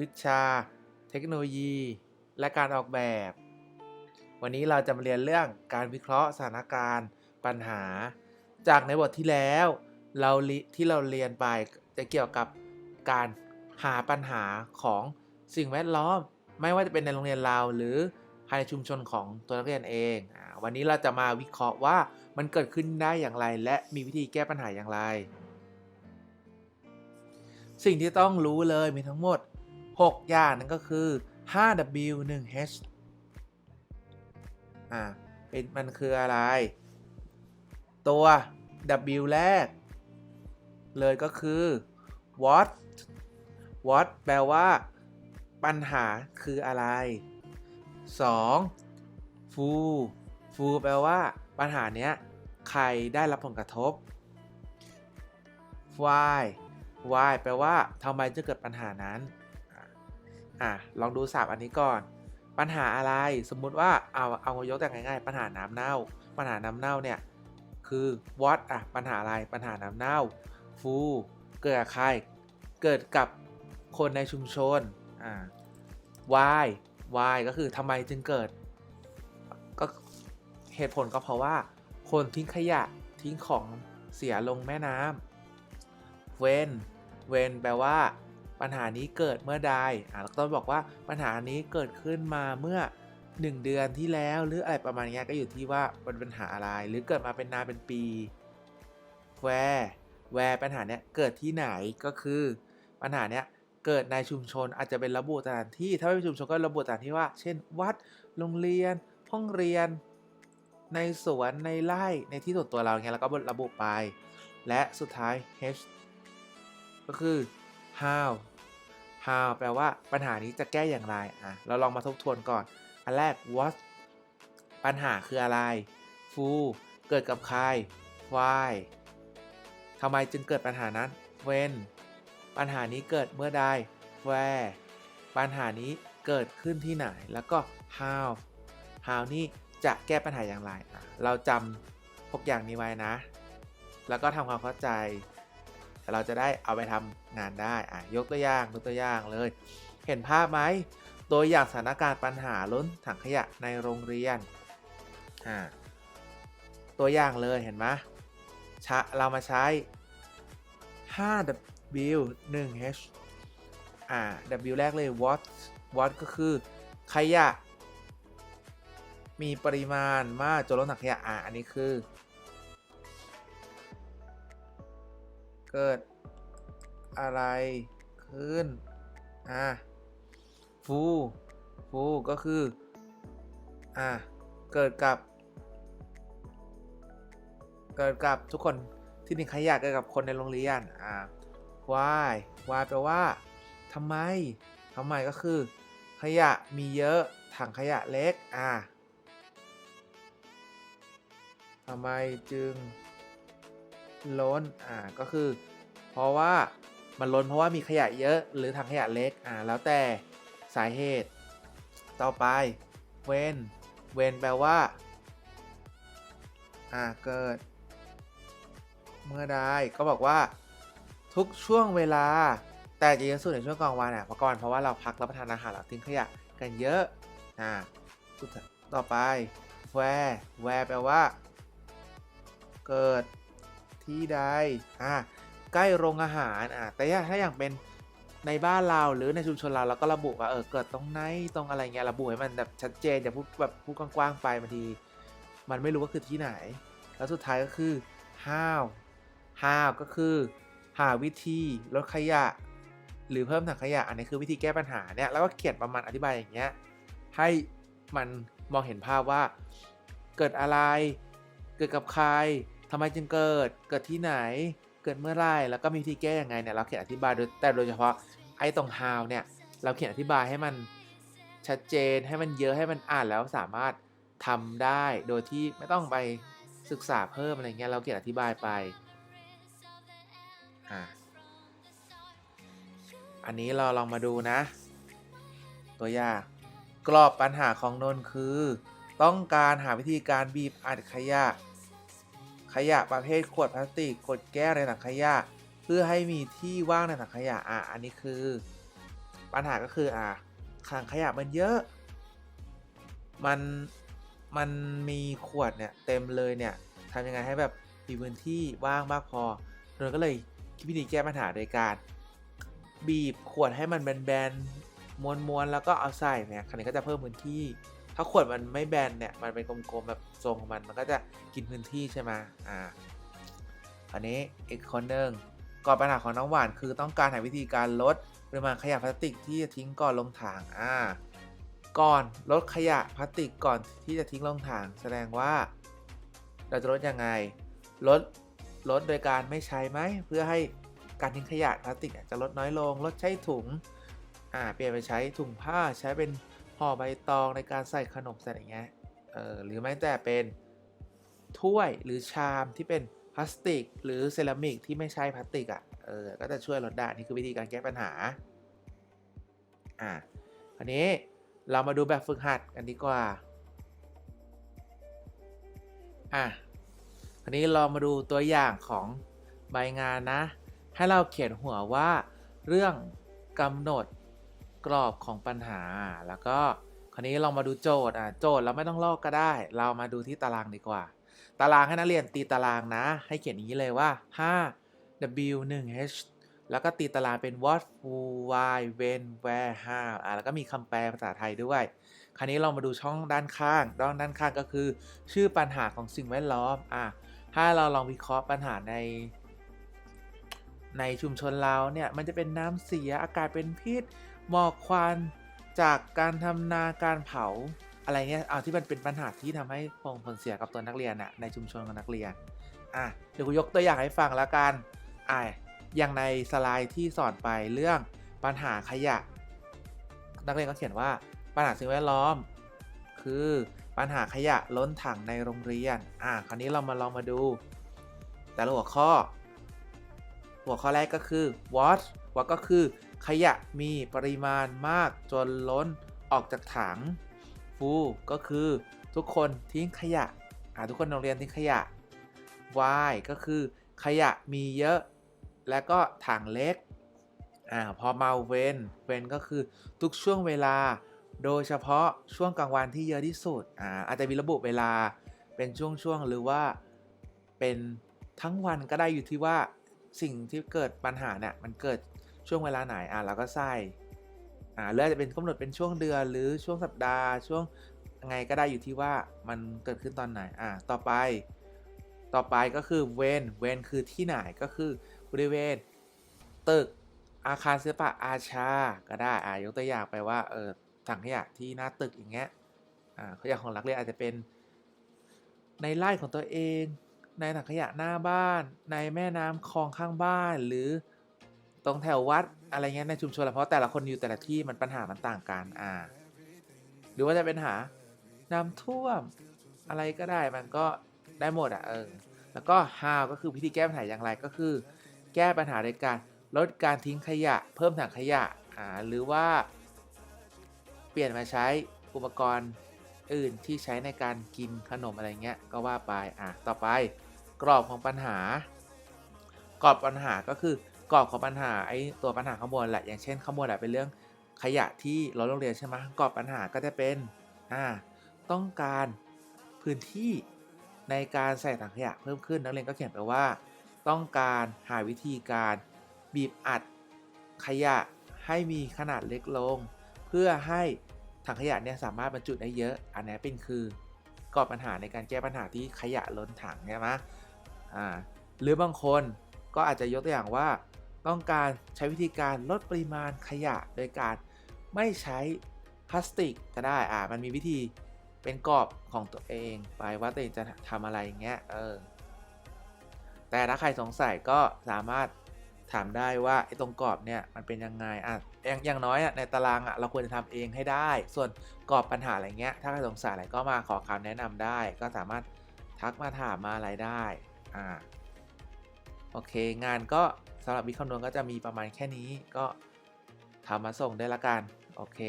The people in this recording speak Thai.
วิชา เทคโนโลยี และการออกแบบ วันนี้เราจะมาเรียนเรื่องการวิเคราะห์สถานการณ์ปัญหา จากในบทที่แล้ว เราที่เราเรียนไปจะเกี่ยวกับการหาปัญหาของสิ่งแวดล้อม ไม่ว่าจะเป็นในโรงเรียนเราหรือภายในชุมชนของตัวนักเรียนเอง วันนี้เราจะมาวิเคราะห์ว่ามันเกิดขึ้นได้อย่างไร และมีวิธีแก้ปัญหาอย่างไร สิ่งที่ต้องรู้เลยมีทั้งหมด 6 อย่างนั่นก็คือ 5W 1H อ่าเป็นมันคืออะไร ตัว W แรก เลยก็คือ what what แปลว่า ปัญหาคืออะไร 2. fu fu แปลว่า ปัญหาเนี้ย ใครได้รับผลกระทบ why why แปลว่าทำไมจะเกิดปัญหานั้น อะลองดูศัพท์อันนี้ก่อน ปัญหาอะไรสมมุติว่าเอาเอายกตัวอย่างง่ายๆ ปัญหาน้ำเน่า ปัญหาน้ำเน่าเนี่ยคือ what อะปัญหาอะไรปัญหาน้ำเน่า fu เกิดกับใคร เกิดกับคนในชุมชนอ่า why why ก็คือทำไมจึงเกิด ก็เหตุผลก็เพราะว่า คนทิ้งขยะทิ้งของเสียลงแม่น้ำ when when แปลว่า ปัญหานี้เกิดเมื่อใดอ่าเราก็ต้องบอกว่าปัญหานี้เกิดขึ้นมาเมื่อ 1 เดือนที่แล้วหรืออะไรประมาณนี้ก็อยู่ที่ว่าเป็นปัญหาอะไร หรือเกิดมาเป็นนานเป็นปี where where ปัญหาเนี้ยเกิดที่ไหนก็คือ ปัญหาเนี้ยเกิดในชุมชนอาจจะเป็นระบุสถานที่ ถ้าไม่เป็นชุมชนก็ระบุสถานที่ว่า เช่น วัดโรงเรียนห้องเรียน ในสวนในไร่ในที่ส่วนตัวเราเงี้ยแล้วก็ระบุไป และสุดท้าย H ก็คือ how how แปลว่าปัญหานี้จะแก้อย่างไรอะเราลองมาทบทวนก่อน อันแรก what ปัญหาคืออะไร fu เกิดกับใคร why ทำไมจึงเกิดปัญหานั้น when ปัญหานี้เกิดเมื่อใด where ปัญหานี้เกิดขึ้นที่ไหน แล้วก็ how how นี่จะแก้ปัญหาอย่างไร เราจำพวกอย่างนี้ไว้นะ แล้วก็ทำความเข้าใจ เราจะได้เอาไปทำงานได้อะยกตัวอย่างยกตัวอย่างเลย เห็นภาพไหมตัวอย่างสถานการณ์ปัญหาล้นถังขยะในโรงเรียนอ่าตัวอย่างเลยเห็นไหมชะเรามาใช้ 5W 1H อ่า W แรกเลย what what ก็คือ ขยะ มีปริมาณมากจนล้นถังขยะอ่าอันนี้คือ เกิดอะไรขึ้น อ่าฟูฟูก็คือ อ่าเกิดกับ เกิดกับทุกคนที่ทิ้งขยะเกิดกับคนในโรงเรียน อ่า why why แปลว่าทำไมทำไมก็คือ ขยะมีเยอะ ถังขยะเล็ก อ่าทำไมจึง ล้นอ่าก็คือ เพราะว่ามันล้นเพราะว่ามีขยะเยอะหรือถังขยะเล็กอ่าแล้วแต่สาเหตุ ต่อไป when when แปลว่าอ่าเกิด เมื่อใดก็บอกว่า ทุกช่วงเวลา แต่จะเยอะสุดในช่วงกลางวันอะเพราะก่อนเพราะว่าเราพักรับประทานอาหารเราทิ้งขยะกันเยอะอ่าต่อไป where where แปลว่า เกิด ที่ใดอ่าใกล้โรงอาหารอ่าแต่ถ้าอย่างเป็นในบ้านเราหรือในชุมชนเราเราก็ระบุว่าเออเกิดตรงไหนตรงอะไรเงี้ยระบุให้มันแบบชัดเจนอย่าพูดแบบพูดกว้างๆไปบางที มันไม่รู้ว่าคือที่ไหน แล้วสุดท้ายก็คือ how how ก็คือ หาวิธีลดขยะ หรือเพิ่มถังขยะ อันนี้คือวิธีแก้ปัญหาเนี่ยแล้วก็เขียนประมาณอธิบายอย่างเงี้ยให้มันมองเห็นภาพว่า เกิดอะไร เกิดกับใคร ทำไมจึงเกิด เกิดที่ไหน เกิดเมื่อไรแล้วก็มีวิธีแก้ยังไงเนี่ย เราเขียนอธิบายโดยแต่โดยเฉพาะไอ้ตรง how เนี่ย เราเขียนอธิบายให้มันชัดเจน ให้มันเยอะ ให้มันอ่านแล้วสามารถทำได้ โดยที่ไม่ต้องไปศึกษาเพิ่มอะไรเงี้ย เราเขียนอธิบายไป อ่า อันนี้เราลองมาดูนะ ตัวอย่างกรอบปัญหาของนนคือ ต้องการหาวิธีการบีบอัดขยะ ขยะประเภทขวดพลาสติกขวดแก้วในถังขยะ เพื่อให้มีที่ว่างในถังขยะอะอันนี้คือ ปัญหาก็คืออ่าถังขยะมันเยอะ มันมันมีขวดเนี่ยเต็มเลยเนี่ยทำยังไงให้แบบมีพื้นที่ว่างมากพอเราก็เลยคิดวิธีแก้ปัญหาโดยการ บีบขวดให้มันแบนๆม้วนๆแล้วก็เอาใส่เนี่ยคราวนี้ก็จะเพิ่มพื้นที่ ถ้าขวดมันไม่แบนเนี่ย มันเป็นกลมๆแบบทรงของมันมันก็จะกินพื้นที่ใช่ไหมอ่าคราวนี้อีกคนหนึ่งก่อนปัญหาของน้องหวานคือต้องการหาวิธีการลดปริมาณขยะพลาสติกที่จะทิ้งก่อนลงถังอ่าก่อนลดขยะพลาสติกก่อนที่จะทิ้งลงถังแสดงว่า เราจะลดยังไง ลดลดโดยการไม่ใช้ไหมเพื่อให้การทิ้งขยะพลาสติกจะลดน้อยลง ลดใช้ถุงอ่าเปลี่ยนไปใช้ถุงผ้าใช้เป็น ห่อใบตองในการใส่ขนมใส่อะไรเงี้ยเออหรือแม้แต่เป็นถ้วยหรือชามที่เป็นพลาสติก หรือเซรามิกที่ไม่ใช่พลาสติกอะ่ะเออก็จะช่วยลดได้นี่คือวิธีการแก้ปัญหาอ่าอันนี้เรามาดูแบบฝึกหัดกันดีกว่าอะอันนี้เรามาดูตัวอย่างของใบงานนะ ให้เราเขียนหัวว่าเรื่องกำหนด กรอบของปัญหา แล้วก็คราวนี้ลองมาดูโจทย์อะโจทย์เราไม่ต้องลอกก็ได้ เรามาดูที่ตารางดีกว่า ตารางให้นักเรียนตีตารางนะ ให้เขียนอย่างนี้เลยว่า 5 w 1 h แล้วก็ตีตารางเป็น what who why when where how อะแล้วก็มีคำแปลภาษาไทยด้วย คราวนี้เรามาดูช่องด้านข้างด้านด้านข้างก็คือ ชื่อปัญหาของสิ่งแวดล้อมอะถ้าเราลองวิเคราะห์ปัญหาใน ในชุมชนเราเนี่ยมันจะเป็นน้ำเสียอากาศเป็นพิษหมอกควันจากการทำนาการเผาอะไรเงี้ยเอาที่มันเป็นปัญหาที่ทำให้ส่งผลเสียกับตัวนักเรียนอะในชุมชนของนักเรียน อะเดี๋ยวกูยกตัวอย่างให้ฟังแล้วกัน อะอย่างในสไลด์ที่สอนไปเรื่องปัญหาขยะ นักเรียนก็เขียนว่าปัญหาสิ่งแวดล้อม คือปัญหาขยะล้นถังในโรงเรียน อ่าคราวนี้เรามาลองมาดู แต่ละหัวข้อ หัวข้อแรกก็คือ what what ก็คือ ขยะมีปริมาณมากจนล้นออกจากถัง full ก็คือทุกคนทิ้งขยะอ่าทุกคนโรงเรียนทิ้งขยะ why ก็คือ ขยะมีเยอะ และก็ถังเล็กอ่าพอมาเวนเวนก็คือทุกช่วงเวลา โดยเฉพาะช่วงกลางวันที่เยอะที่สุดอ่าอาจจะมีระบุเวลาเป็นช่วงๆหรือว่าเป็นทั้งวันก็ได้อยู่ที่ว่า สิ่งที่เกิดปัญหาเนี่ยมันเกิดช่วงเวลาไหนอ่าเราก็ใส่อ่าหรืออาจจะเป็นกำหนดเป็นช่วงเดือนหรือช่วงสัปดาห์ ช่วงไงก็ได้อยู่ที่ว่ามันเกิดขึ้นตอนไหนอ่าต่อไป ต่อไปก็คือเวนเวนคือที่ไหนก็คือบริเวณตึกอาคารศิลปะอาชา ก็ได้อ่ายกตัวอย่างไปว่าเออถังขยะที่หน้าตึกอย่างเงี้ยอ่าขยะของนักเรียนอาจจะเป็นในไร่ของตัวเอง ในถังขยะหน้าบ้าน ในแม่น้ำคลองข้างบ้าน หรือตรงแถววัดอะไรเงี้ยในชุมชนเพราะแต่ละคนอยู่แต่ละที่มันปัญหามันต่างกันอ่า หรือว่าจะเป็นหาน้ำท่วมอะไรก็ได้มันก็ได้หมดอะเออแล้วก็ how ก็คือวิธีแก้ปัญหาอย่างไรก็คือ แก้ปัญหาโดยการลดการทิ้งขยะ เพิ่มถังขยะอ่าหรือว่า เปลี่ยนมาใช้อุปกรณ์อื่นที่ใช้ในการกินขนมอะไรเงี้ยก็ว่าไปอะต่อไป กรอบของปัญหา กรอบปัญหาก็คือกรอบของปัญหาไอ้ตัวปัญหาข้างบนแหละอย่างเช่นข้างบนอะเป็นเรื่องขยะที่เราโรงเรียนใช่ไหมกรอบปัญหาก็จะเป็นอ่าต้องการพื้นที่ในการใส่ถังขยะเพิ่มขึ้นนักเรียนก็เขียนไปว่า ต้องการหาวิธีการบีบอัดขยะให้มีขนาดเล็กลง เพื่อให้ถังขยะเนี่ยสามารถบรรจุได้เยอะ อันนี้เป็นคือกรอบปัญหาในการแก้ปัญหาที่ขยะล้นถังใช่ไหม อ่าหรือบางคนก็อาจจะยกตัวอย่างว่า ต้องการใช้วิธีการลดปริมาณขยะ โดยการไม่ใช้พลาสติกก็ได้อ่ามันมีวิธีเป็นกรอบของตัวเองไปว่าตัวเองจะทำอะไรอย่างเงี้ยเออแต่ถ้าใครสงสัยก็สามารถถามได้ว่าไอ้ตรงกรอบเนี่ยมันเป็นยังไงอะอย่างอย่างน้อยอะในตารางอะเราควรจะทำเองให้ได้ ส่วนกรอบปัญหาอะไรเงี้ย ถ้าใครสงสัยอะไรก็มาขอคำแนะนำได้ ก็สามารถทักมาถามมาอะไรได้ อ่าโอเค งานก็สำหรับวิคำนวณก็จะมีประมาณแค่นี้ก็ทำมาส่งได้ละกัน โอเค